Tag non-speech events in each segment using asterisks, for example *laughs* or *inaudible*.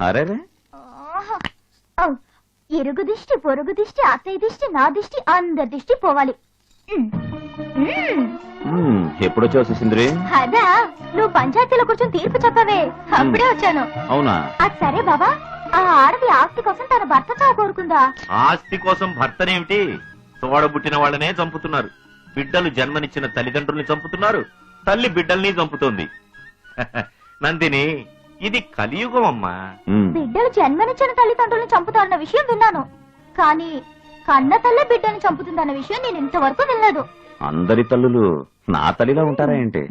అరే ఇరుగు దిష్టి పొరుగు దిష్టి అత్తయ్య దిష్టి నా దిష్టి అందరి దిష్టి పోవాలి. ఎప్పుడొచ్చావు సుసింద్రి? అదా నువ్వు పంచాయతీలో కూర్చొని తీర్పు చెప్పవే. అప్పుడే వచ్చాను. అవునా? అది సరే బాబా. ఆ ఆడది ఆస్తి కోసం తన భర్త చావు కోరుకుందా? ఆస్తి కోసం భర్తనేమిటి? తోడబుట్టిన వాళ్ళనే చంపుతున్నారు. బిడ్డలు జన్మనిచ్చిన తల్లిదండ్రుల్ని చంపుతున్నారు. తల్లి బిడ్డల్ని చంపుతోంది. *laughs* నందిని ఇది కలియుగం అమ్మా. బిడ్డలు జన్మనిచ్చిన తల్లిదండ్రులను చంపుతారన్న విషయం విన్నాను. కానీ కన్న తల్లి బిడ్డని చంపుతుందన్న విషయం నేను ఇంతవరకు వినలేదు. అందరి తల్లులు నా తల్లిలా ఉంటారా ఏంటి?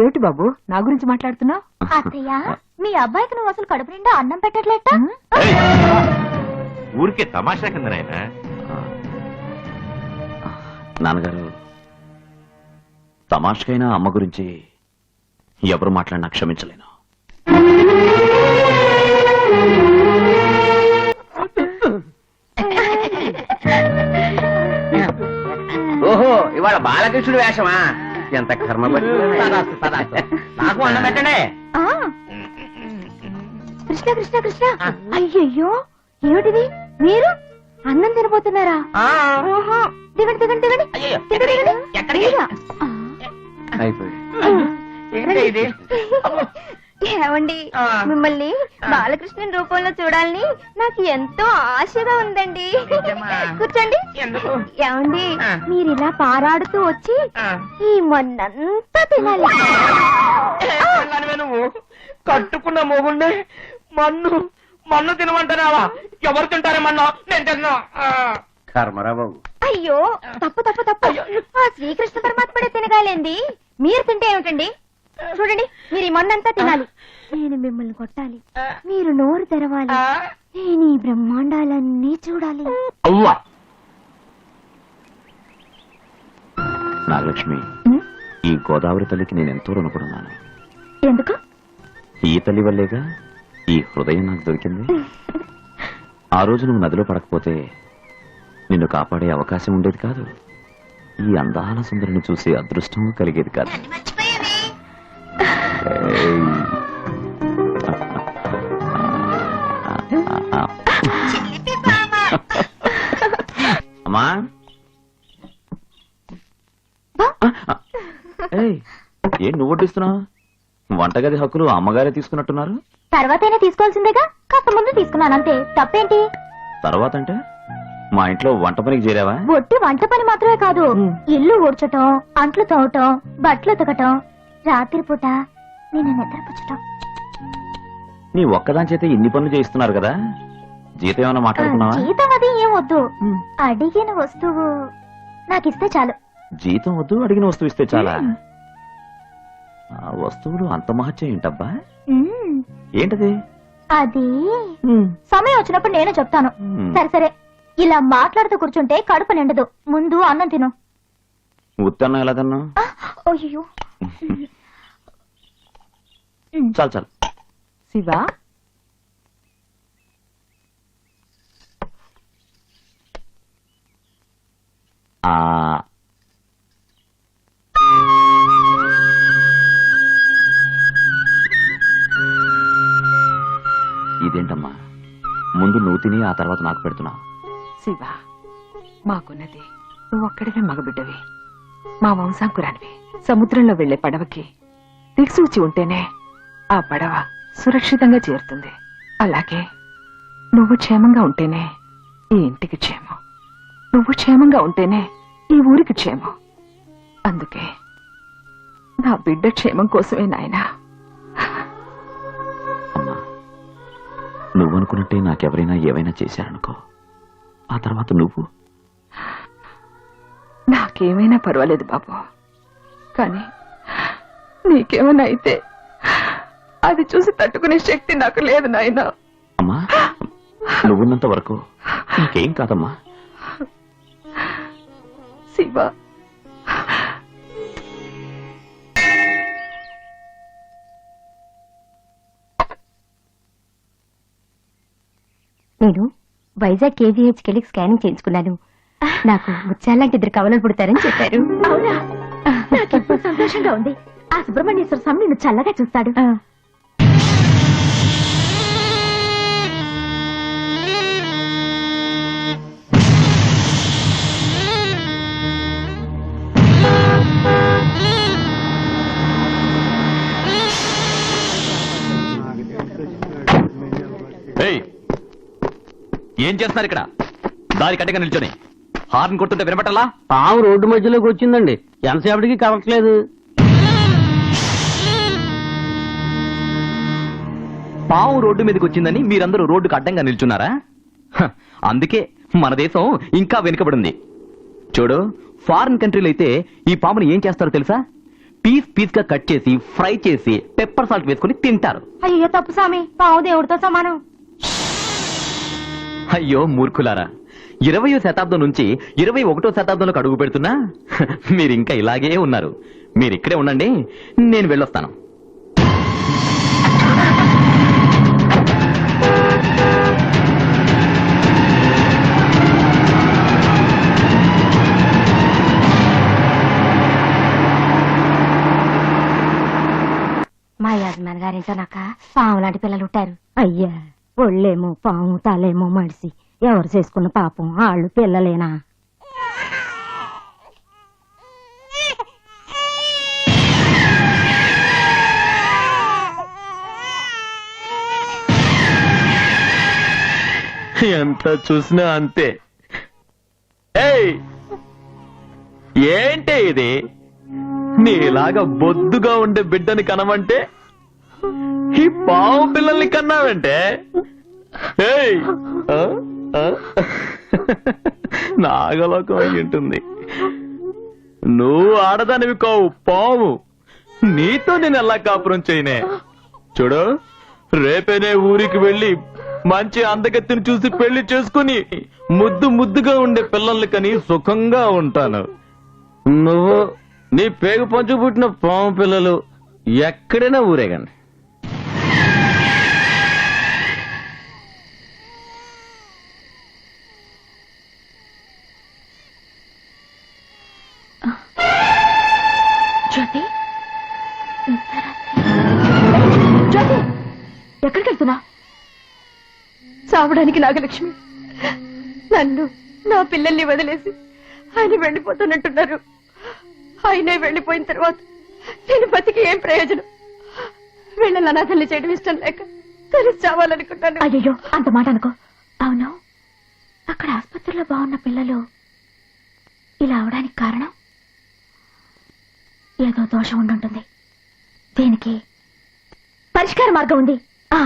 ఏమిటి బాబు? నా గురించి మాట్లాడుతున్నావు? అత్తయ్య మీ అబ్బాయికి నువ్వు అసలు కడుపు నిండా అన్నం పెట్టట్లేట! ఊరికే తమాషా కింద నాయనా? నాన్నగారు తమాషకైనా అమ్మ గురించి ఎవరు మాట్లాడినా క్షమించలేను. బాలకృష్ణుడు వేషమా? ఎంత కర్మ నాకు అన్నం పెట్టండి. ఆ. కృష్ణ కృష్ణ కృష్ణ. అయ్యయ్యో ఏమిటిది? మీరు అన్నం తినబోతున్నారా? ఓహో. దిగండి దిగండి దిగండి. అయ్యయ్యో, దిగండి, దిగండి. ఎక్కడికి? దిగా. ఆ. అయిపోయి ఏంటి ఇది? *laughs* ఏమండి. మిమ్మల్ని బాలకృష్ణన్ రూపంలో చూడాలని నాకు ఎంతో ఆశగా ఉందండి? కూర్చోండి. ఎందుకు? ఏమండి. మీరు ఇలా పారాడుతూ వచ్చి. ఈ మొన్నంతా తినాలి. నువ్వు. కట్టుకున్న మొగుండే మన్ను మన్ను తినమంటున్నావా? ఎవరు తింటారే మన్ను? నేను తిన్నా. కర్మరా బాబు అయ్యో తప్పు తప్పు తప్పు. ఆ శ్రీకృష్ణ పరమాత్ముడే తినగాలేంది? మీరు తింటే ఏమిటండి? చూడండి మీరు ఈ మొన్నంతా తినాలి. నేను మిమ్మల్ని కొట్టాలి. మీరు నోరు తెరవాలి. నేను ఈ బ్రహ్మాండాలన్నీ చూడాలి. అవ్వా! నాగలక్ష్మి ఈ గోదావరి తల్లికి నేను ఎంతో రుణపడున్నాను. ఎందుకు? ఈ తల్లి వల్లేగా ఈ హృదయం నాకు దొరికింది. ఆ రోజు నువ్వు నదిలో పడకపోతే నిన్ను కాపాడే అవకాశం ఉండేది కాదు. ఈ అందాల సుందరిని చూసే అదృష్టం కలిగేది కాదు. అమ్మా. ఏం నువ్వు వడ్డిస్తున్నావు? వంటగది హక్కులు అమ్మగారే తీసుకున్నట్టున్నారు? తర్వాతైనా తీసుకోవాల్సిందేగా? కాస్త ముందు తీసుకున్నాను అంతే తప్పేంటి? తర్వాత అంటే మా ఇంట్లో వంట పనికి చేరావా? ఒట్టి వంట పని మాత్రమే కాదు. ఇల్లు ఊడ్చటం అంట్లు తోవటం బట్టలు ఉతకటం రాత్రిపూట నేను నిద్రపుచ్చటం. నీ ఒక్కదాని చేత ఇన్ని పనులు చేయిస్తున్నారు కదా? జీతం ఏమైనా మాట్లాడుకున్నావా? జీతం అది. వద్దు. అడిగిన వస్తువు నాకిస్తే చాలు. జీతం వద్దు అడిగిన వస్తువు ఇస్తే చాలా? ఆ వస్తువులు అంత మహత్యం ఏంటబ్బా. ఏంటది? అది సమయం వచ్చినప్పుడు నేను చెప్తాను. సరే సరే. ఇలా మాట్లాడుతూ కూర్చుంటే కడుపు నిండదు. ముందు అన్నం తిను. ఉత్తన్నం ఎలా తిన్నా చాలు చాలు. శివ ఆ. ఇదేంటమ్మా? ముందు నువ్వు తిని ఆ తర్వాత నాకు పెడుతున్నావు శివ మాకున్నది. నువ్వు మగబిడ్డవి. మా వంశాంకురానివి సముద్రంలో వెళ్ళే పడవకి దిక్సూచి ఉంటేనే ఆ పడవ సురక్షితంగా చేరుతుంది. అలాగే నువ్వు క్షేమంగా ఉంటేనే ఈ ఇంటికి క్షేమం. నువ్వు క్షేమంగా ఉంటేనే ఈ ఊరికి క్షేమం. అందుకే నా బిడ్డ క్షేమం కోసమే నాయనా. అమ్మా నువ్వనుకున్నట్టే నాకెవరైనా ఏవైనా చేశారనుకో ఆ తర్వాత నువ్వు? నాకేమైనా పర్వాలేదు బాబు. కానీ నీకేమైనా అయితే అది చూసి తట్టుకునే శక్తి నాకు లేదు నాయనా. అమ్మా నువ్వున్నంత వరకు ఇంకేం కాదమ్మా? శివ. నేను వైజాగ్ కేజీహెచ్ కెళ్ళి స్కానింగ్ చేయించుకున్నాను. నాకు ముత్యాలంటి ఇద్దరు కవలలు పుడతారని చెప్పారు. అవునా? నాకు సంతోషంగా ఉంది. ఆ సుబ్రహ్మణ్యేశ్వర స్వామి నిన్ను చల్లగా చూస్తాడు. ఏం చేస్తున్నారు ఇక్కడ? దారి కట్టగా నిల్చొని. హార్న్ కొడుతుంటే వినపట్టాలా పాము రోడ్డు మధ్యలోకి వచ్చిందండి. ఎంతసేపటికి కలవట్లేదు పావు రోడ్డు మీదకి వచ్చిందని మీరందరూ రోడ్డుకు అడ్డంగా నిల్చున్నారా? హ, అందుకే మన దేశం ఇంకా వెనుకబడింది. చూడు ఫారిన్ కంట్రీలో అయితే ఈ పాముని ఏం చేస్తారో తెలుసా? పీస్ పీస్గా కట్ చేసి ఫ్రై చేసి పెప్పర్ సాల్ట్ వేసుకుని తింటారు. అయ్యో తప్పు స్వామి. పావు దేవుడితో సమానం. అయ్యో మూర్ఖులారా. ఇరవయో శతాబ్దం నుంచి ఇరవై ఒకటో శతాబ్దంలోకి అడుగు పెడుతున్నా? *laughs* మీరు ఇంకా ఇలాగే ఉన్నారు. మీరు ఇక్కడే ఉండండి నేను వెళ్ళొస్తాను. మా యజమాని గారి పాము లాంటి పిల్లలు ఉంటారు. అయ్యా. ఒళ్ళేమో పాము తలేమో మడిసి ఎవరు చేసుకున్న పాపం? వాళ్ళు పిల్లలేనా? ఎంత చూసినా అంతే. ఏంటి ఇది? నీలాగా బొద్దుగా ఉండే బిడ్డని కనమంటే ఈ పావు పిల్లల్ని కన్నావంటే? ఏయ్! నాగలోకం అయి ఉంటుంది. నువ్వు ఆడదానివి కావు పావు. నీతో నేను ఎలా కాపురం చేయనే? చూడు రేపేనే ఊరికి వెళ్ళి మంచి అందగత్తిని చూసి పెళ్ళి చేసుకుని ముద్దు ముద్దుగా ఉండే పిల్లల్ని కని సుఖంగా ఉంటాను. నువ్వు నీ పేగు పంచు పుట్టిన పాము పిల్లలు ఎక్కడైనా ఊరేగండి. రావడానికి నాగలక్ష్మి నన్ను నా పిల్లల్ని వదిలేసి ఆయన వెళ్ళిపోతున్నట్టున్నారు ఆయన వెళ్ళిపోయిన తర్వాత నేను బతికి ఏం ప్రయోజనం? వీళ్ళని అనాథల్ని చేయడం ఇష్టం లేక తెలిసి చావాలనుకుంటాను అయ్యో అంత మాట అనుకో. అవును అక్కడ ఆసుపత్రిలో బాగున్న పిల్లలు ఇలా అవడానికి కారణం? ఏదో దోషం ఉండుంటుంది దీనికి పరిష్కార మార్గం ఉంది. ఆ.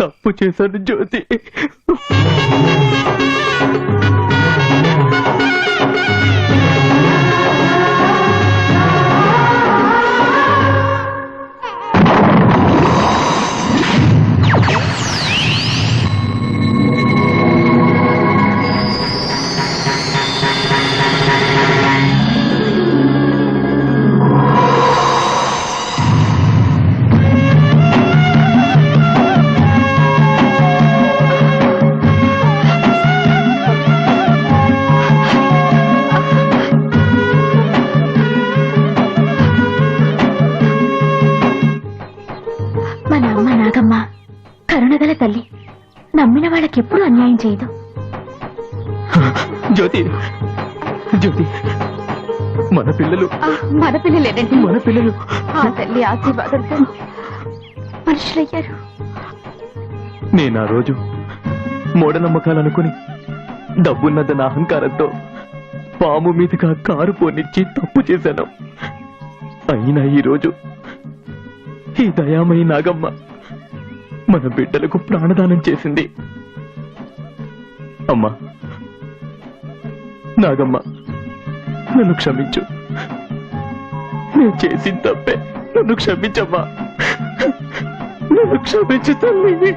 తప్పు చేశాను జ్యోతి. వాళ్ళకి ఎప్పుడు అన్యాయం చేయదు. జ్యోతి జ్యోతి మన పిల్లలు. మన పిల్లలేనండి మన పిల్లలు. ఆ తల్లి ఆశీర్వాదంతో మనుషులయ్యారు. నేను ఆ రోజు మూఢనమ్మకాలు అనుకుని డబ్బున్నదన్న అహంకారంతో పాము మీదుగా కారు పోనిచ్చి తప్పు చేశాను. అయినా ఈ రోజు ఈ దయామయి నాగమ్మ మన బిడ్డలకు ప్రాణదానం చేసింది. అమ్మా నాగమ్మ నన్ను క్షమించు. నేను చేసిన తప్పే. నన్ను క్షమించమ్మా. నన్ను క్షమించు తల్లి